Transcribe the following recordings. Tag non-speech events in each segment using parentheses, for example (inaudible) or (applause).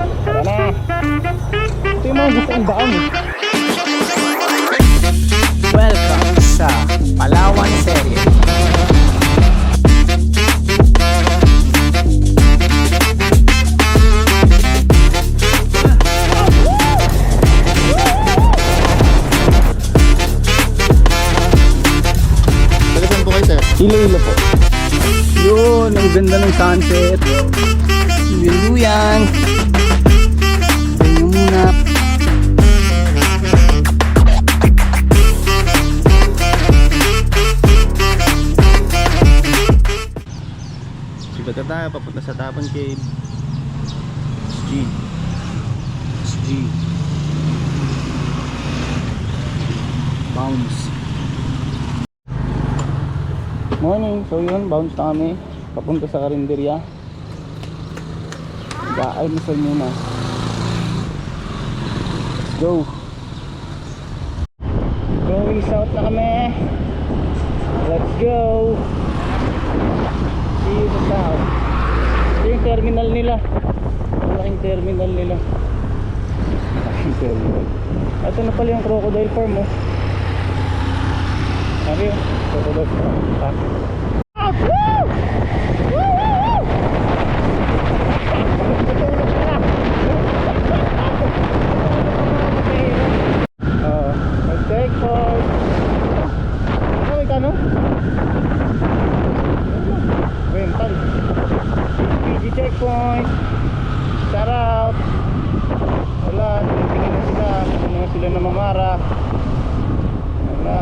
Tara na. Ito yung daan. Welcome sa Palawan Series. Tayo, papunta sa Tapon Cave. SG. SG. Bounce. Morning. So yun, bounce na kami. Papunta sa karinderya. Ga-almusal muna. Let's go. Going south na kami. Let's go. See you sa south. Yung terminal nila. Malaking terminal nila. Malaking terminal. Ito na pala yung crocodile farm oh. Sabi yun, crocodile farm. Ha? Ah, woo! Woo, woo, woo! Oo. Mag-checkpoint. Ano, may tanong? Rental. PG checkpoint. Shout out. Wala, tingin na sila. Ano na sila namamara. Wala.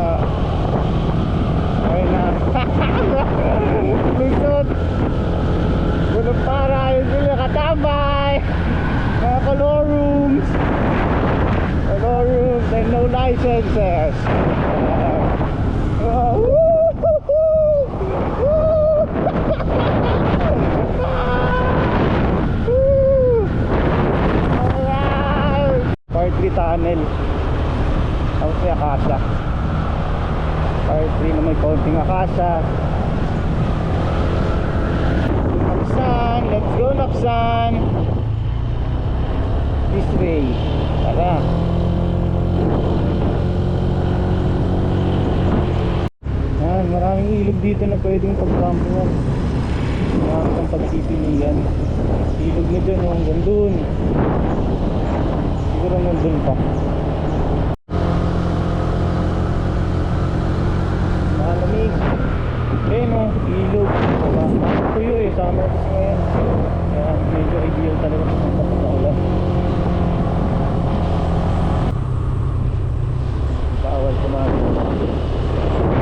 Okay na. Lusot. Walang para. Yun sila katambay. Mga color rooms. Color rooms and licenses. Uh! Alright! Part 3 tunnel. Tapos may akasa. Part 3 na may konting akasa. Napsan! Let's go Napsan! This way. Tara. Yan, maraming ilog dito na pwedeng pagkampuan. Marami kang pagpipilian. Ilog na dyan, oh, hanggang dun. Siguro nandun pa. Malamig. Ayun o, ilog. Diba? Tuyo eh, summer kasi ngayon. Kaya medyo ideal talaga sa mga ulan. Bawal kumain.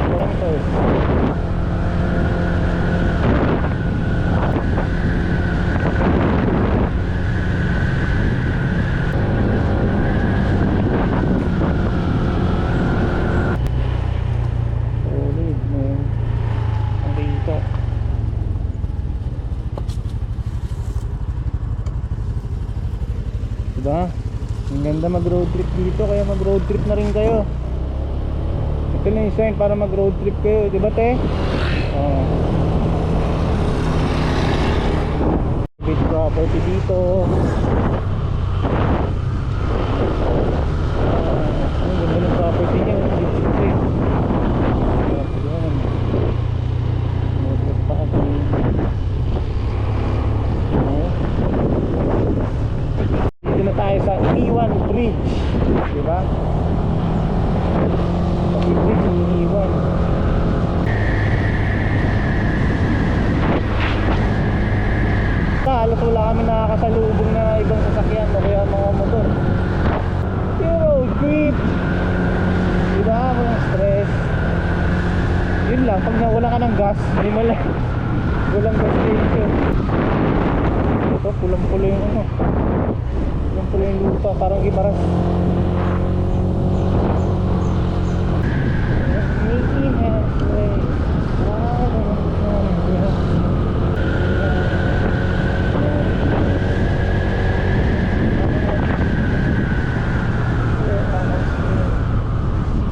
Ayan first. Solid, man. Ang kita. Diba? Ang ganda mag road trip dito kaya mag road trip na rin kayo. Ito na yung sign para mag road trip kayo, di ba te? Oo. Bit property dito. Ah, Ang ganda ng property niya. oh. Dito dito eh. Yan. Motor pa kasi. Oo. Dito na tayo sa Iwan Bridge. Di ba? Sa bridge ng Iwan. Halos wala kami nakakasalubong na ibang sasakyan o kaya mga motor. Road trip. Di ba? Walang stress. Yun lang, pag nawala ka ng gas, hindi mo lang. Walang gas station. Ito, pulang-pula yung ano. Pulang-pula yung lupa, parang.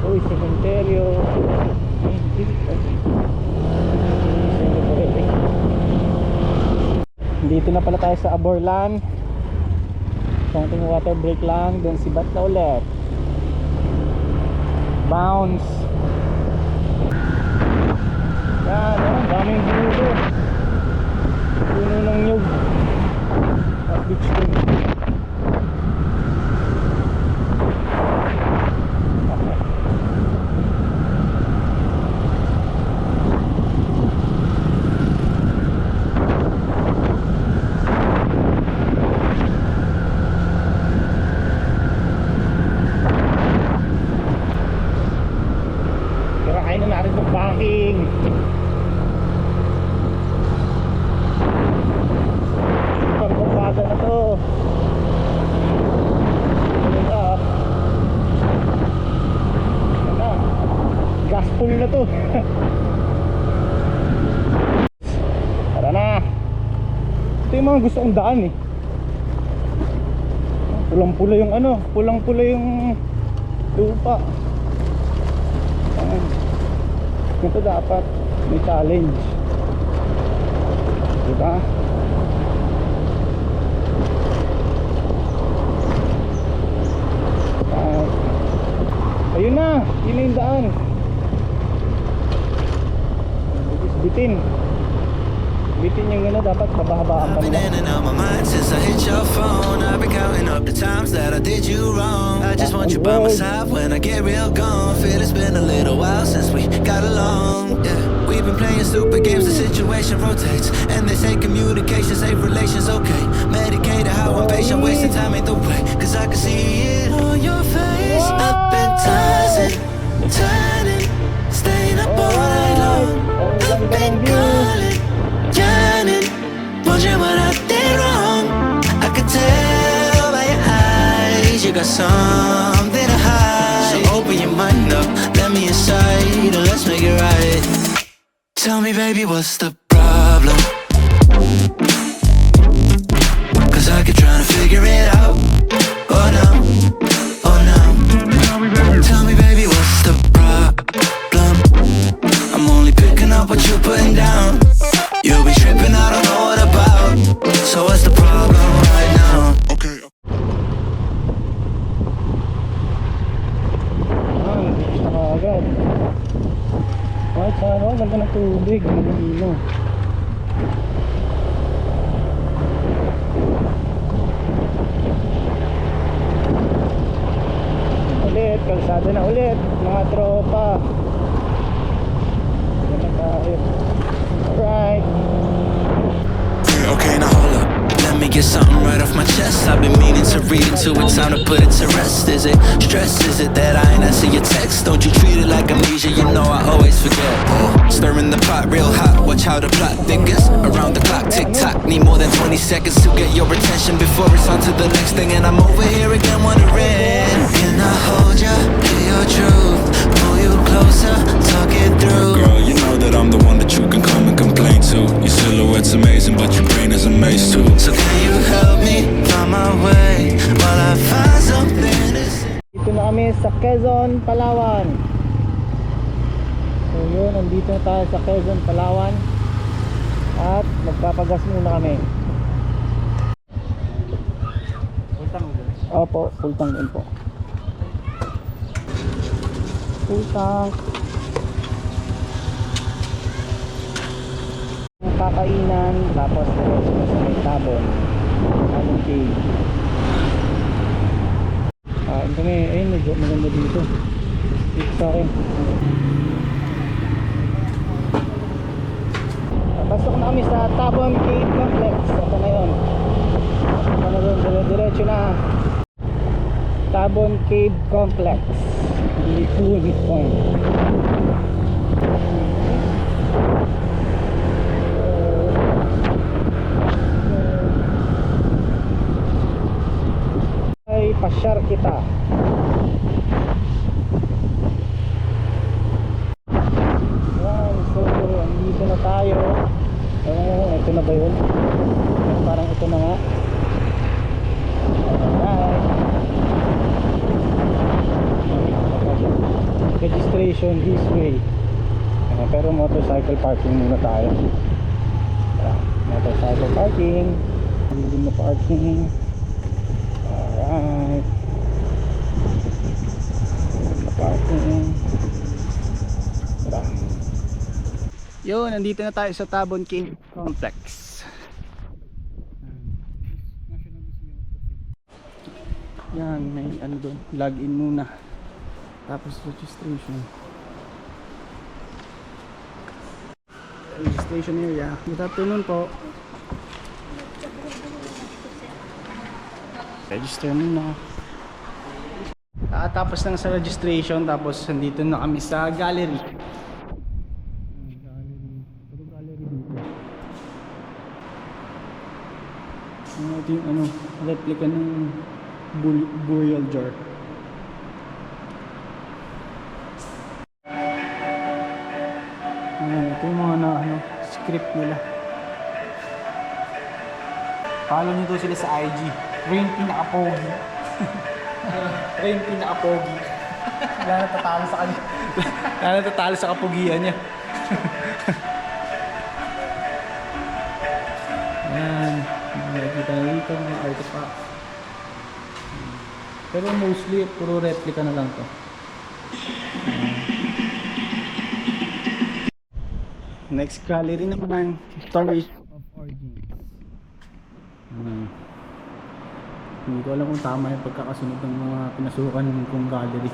Uy, cementerio. Dito na pala tayo sa Aborlan. Konting water break lang, then sibat na ulit. Bounce. Yan, oh, daming puno. Puno ng nyug. At beach din. Tirahin na natin ng parking. Pagpapasa na to. Ano? Gas full na to. (laughs) Tara na. Ito yung mga gusto kong daan eh. Pulang-pula yung ano, pulang-pula yung lupa. Ito dapat may challenge. Diba? Rotates, and they say communication save relations. Okay, medicated how I'm patient, wasting time ain't the way. Cause I can see it on your face. Appetizing, turning, staying up all night long. I've been calling, yearning, wondering what I did wrong. I could tell by your eyes you got something to hide. So open your mind up, let me inside, let's make it right. Tell me, baby, what's the problem? Cause I keep trying to figure it out. Oh no, oh no. Tell me, baby, what's the problem? I'm only picking up what you're putting down. You'll be tripping, I don't know what about. So what's the problem that I ain't answer your text? Don't you treat it like amnesia? You know I always forget. Uh, stirring the pot real hot. Watch how the plot thickens. Around the clock, tick tock. Need more than 20 seconds to get your attention before it's on to the next thing. And I'm over here again wondering. Can I hold you? Hear your truth. Pull you closer, talk it through. Girl, you know that I'm the one that you can come and complain to. Your silhouette's amazing, but your brain is a maze too. So can you help me find my way while I find something? Dito na kami sa Quezon, Palawan. So yun, nandito na tayo sa Quezon, Palawan. At magpapagas muna kami. Opo, full tank din po. Full tank. Kakainan, tapos sa may tabon. Tabon cave. Kain kami, ayun medyo maganda dito. Dito sa akin. Pasok na kami sa Tabon Cave Complex. Ito na yun. Ito na doon, dire- diretso na. Tabon Cave Complex. Lipunin Point. ay pasyar kita yan so andito na tayo ewan ko kung ito na ba yun parang ito na nga Alright. registration this way Ah, pero motorcycle parking muna tayo Tara, motorcycle parking hindi na parking Alright. Parking. Tara. Yun, nandito na tayo sa Tabon Cave Complex. Yan, may ano doon. Login muna. Tapos registration. Registration area. Good afternoon po. Register muna. Ah, tapos lang sa registration, tapos nandito na kami sa gallery. Ano ito yung ano, replica ng burial jar. Ayan, ito yung mga na, ano, script nila. Follow nyo to sila sa IG. Rain pinaka-pogi. (laughs) Rain pinaka-pogi. Wala na tatalo sa kanya. (laughs) Wala na tatalo sa kapugian niya. (laughs) Ayan. Nakikita na dito mga artifacts. Pero mostly, puro replica na lang to. Next gallery naman, Stories of Origins. Hmm. Hindi ko alam kung tama yung pagkakasunod ng mga pinasukan kong gallery.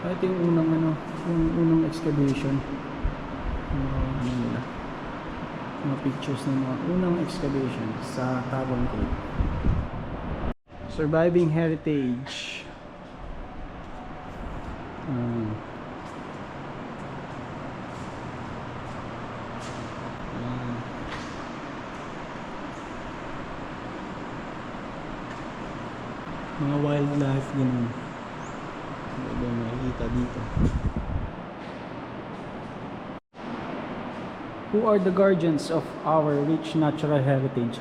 Ah, ito yung unang ano, yung unang excavation. Ano nila. Mga pictures ng mga unang excavation sa Tabon Cave. Surviving Heritage. Ah. Ah. mga wildlife ganun hindi mo makikita dito who are the guardians of our rich natural heritage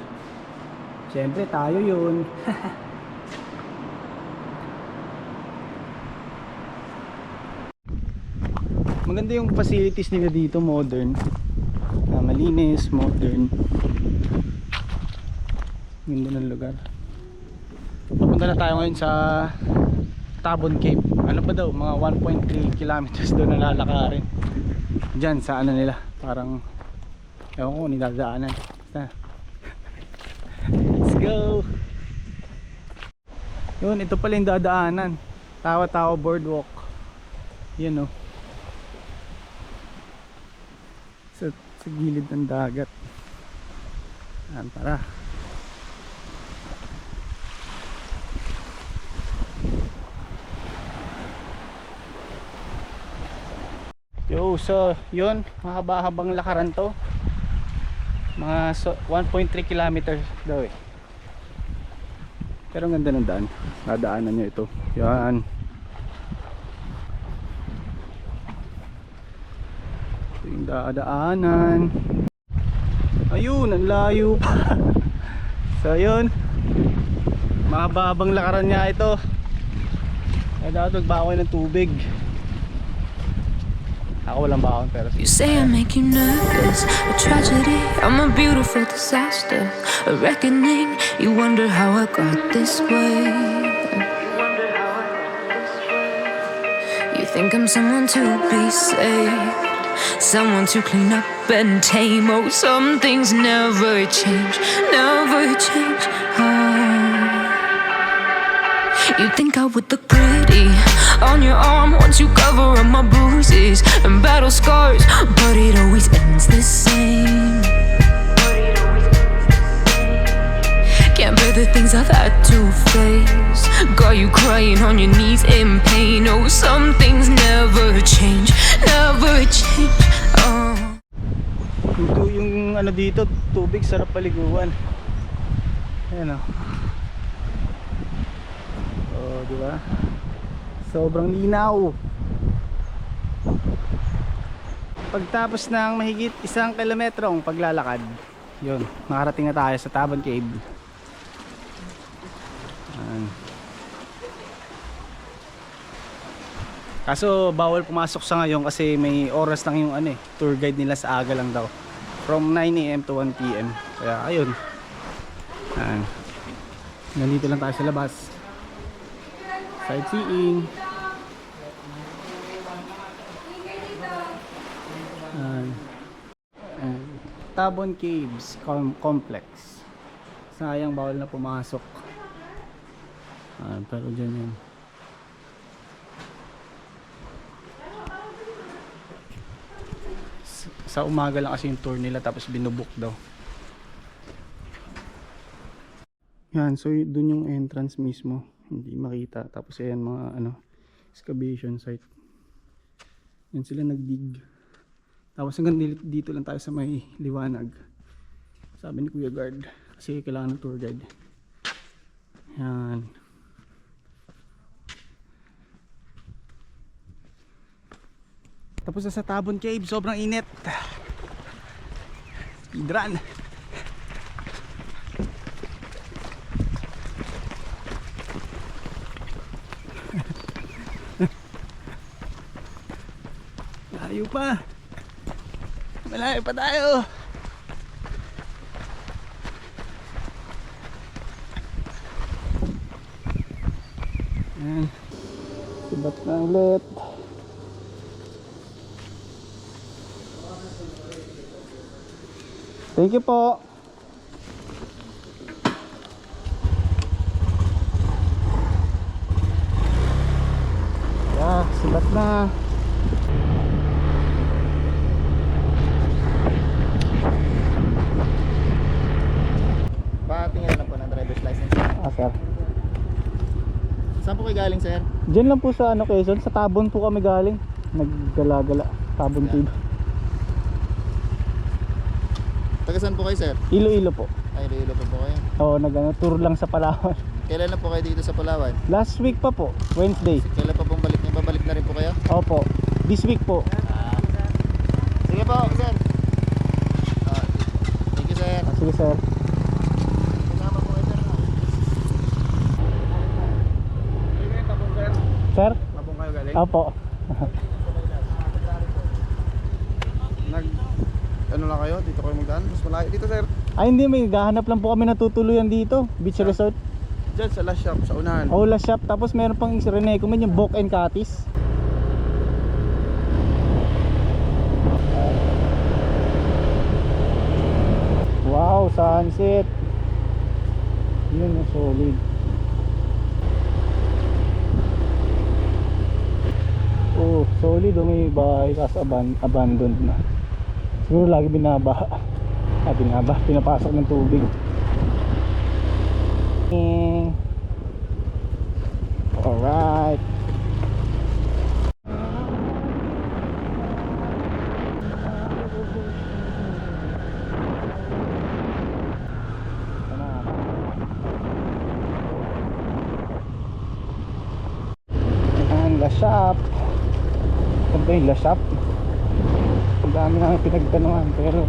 Siyempre tayo yun (laughs) maganda yung facilities nila dito modern. Ah, malinis modern. Ganda ng lugar. Papunta na tayo ngayon sa Tabon Cave ano pa daw? Mga 1.3 kilometers daw na lalakarin dyan sa ano nila. Parang ewan ko nidadaanan. Basta. (laughs) Let's go! Yun ito pala yung dadaanan. Tawa-tawa boardwalk. Yun oh. sa, sa gilid ng dagat Ayan, tara Yo, so yun, mahaba-habang lakaran to. Mga so, 1.3 kilometers daw eh. Pero ang ganda ng daan. Dadaanan nyo ito. Yan. Dadaanan. Ayun, ang layo pa. (laughs) so yun. Mahaba-habang lakaran nga ito. Kaya dapat magbawa kayo ng tubig. Ako walang baon pero You say I make you nervous, a tragedy. I'm a beautiful disaster, a reckoning. You wonder how I got this way. You think I'm someone to be saved, someone to clean up and tame. Oh, some things never change, never change. Oh. You think I would look pretty on your arm once you cover up my bruises and battle scars, but it always ends the same. Can't bear the things I've had to face. Got you crying on your knees in pain. Oh, some things never change, never change. Oh. tu- yung ano dito tubig sarap paliguan ayan o oh di ba sobrang linaw pagtapos ng mahigit isang kilometrong paglalakad yun nakarating na tayo sa Tabon Cave Ayan. Kaso bawal pumasok sa ngayon kasi may oras lang yung ano eh, tour guide nila sa aga lang daw. From 9am to 1pm. Kaya ayun. Ayan. Nandito lang tayo sa labas. Sightseeing. Ayan. Tabon Caves Com- Complex. Sayang bawal na pumasok. Ayan, pero dyan yun. Sa umaga lang kasi yung tour nila tapos binubook daw. Yan, so dun yung entrance mismo. Hindi makita. Tapos ayan mga ano, excavation site. Yan sila nagdig. Tapos hanggang dito lang tayo sa may liwanag. Sabi ni Kuya Guard. Kasi kailangan ng tour guide. Yan. Tapos na sa Tabon Cave, sobrang init. Speedrun. Layo pa. Malayo pa tayo. Ayan. Sibat na ulit. Thank you po. Yeah, sibat na. Patingin lang po ng driver's license. Ah, sir. Saan po kayo galing sir? Diyan lang po sa ano Quezon, sa Tabon po kami galing. Naggala-gala, Tabon Cave. Taga saan po kayo sir? Iloilo po. Ay, Iloilo po po kayo. Oo, nag ano, tour lang sa Palawan. (laughs) Kailan na po kayo dito sa Palawan? Last week pa po, Wednesday. Kailan pa pong balik niyo? Babalik na rin po kayo? Opo. This week po. Sige po, sir. Ah, thank you sir. Ah, sige sir. Kasama po kayo sir. Sir? Mabong kayo galing? Opo. Nag... Ano lang kayo? Dito kayo magdaan? Mas malayo dito sir. Ay hindi, may gahanap lang po kami natutuluyan dito. Beach Resort. Diyan sa last shop, sa unahan. Ola Shop. Tapos meron pang Rene Kumen yung Bok and Katis. Wow, sunset. Yun yung solid. Oh, solid oh, may bahay kasi aban abandoned na. Siguro lagi binabaha. Ah, binaba, pinapasok ng tubig. Eh. Alright. Ayan, La Shop. Ito ba yung La Shop? Dami namin pinagtanungan pero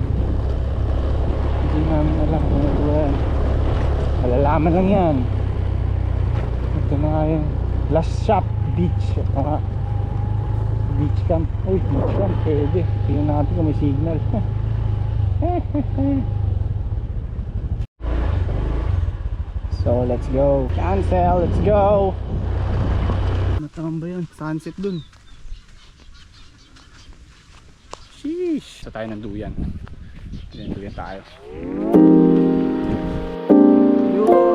hindi namin alam kung ba yan. Malalaman lang yan. Ito na nga yung Last Shop Beach. Ito nga. Beach camp. Uy, beach camp. Pwede. Tingnan natin kung may signal. (laughs) so, let's go. Cancel. Let's go. Matangam ba yun? Sunset dun. Sheesh. Sa tayo ng duyan. Duyan, tayo. Yun.